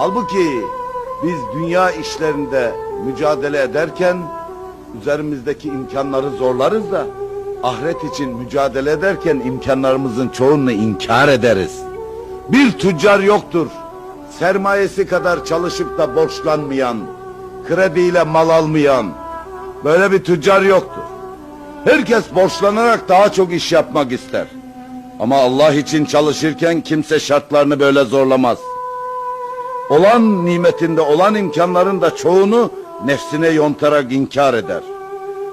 Halbuki biz dünya işlerinde mücadele ederken üzerimizdeki imkanları zorlarız da ahiret için mücadele ederken imkanlarımızın çoğunu inkar ederiz. Bir tüccar yoktur. Sermayesi kadar çalışıp da borçlanmayan, krediyle mal almayan böyle bir tüccar yoktur. Herkes borçlanarak daha çok iş yapmak ister. Ama Allah için çalışırken kimse şartlarını böyle zorlamaz. Olan nimetinde olan imkanların da çoğunu nefsine yontarak inkar eder.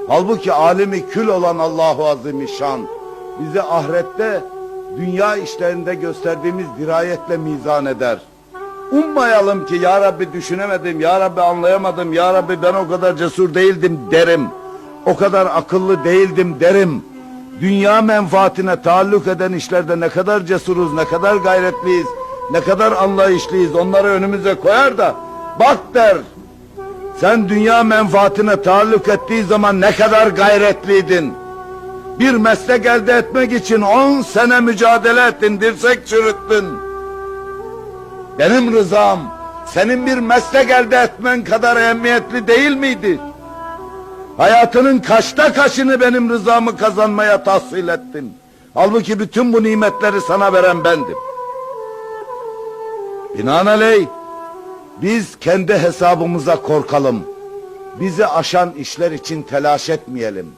Halbuki alimi kül olan Allahu Azimüşşan bize ahirette dünya işlerinde gösterdiğimiz dirayetle mizan eder. Ummayalım ki ya Rabbi düşünemedim, ya Rabbi anlayamadım, ya Rabbi ben o kadar cesur değildim derim. O kadar akıllı değildim derim. Dünya menfaatine taalluk eden işlerde ne kadar cesuruz, ne kadar gayretliyiz, ne kadar anlayışlıyız onları önümüze koyar da bak der. Sen dünya menfaatine taalluk ettiği zaman ne kadar gayretliydin. Bir meslek elde etmek için on sene mücadele ettin, dirsek çürüttün. Benim rızam senin bir meslek elde etmen kadar ehemmiyetli değil miydi? Hayatının kaçta kaçını benim rızamı kazanmaya tahsil ettin. Halbuki bütün bu nimetleri sana veren bendim. Binaenaleyh biz kendi hesabımıza korkalım. Bizi aşan işler için telaş etmeyelim.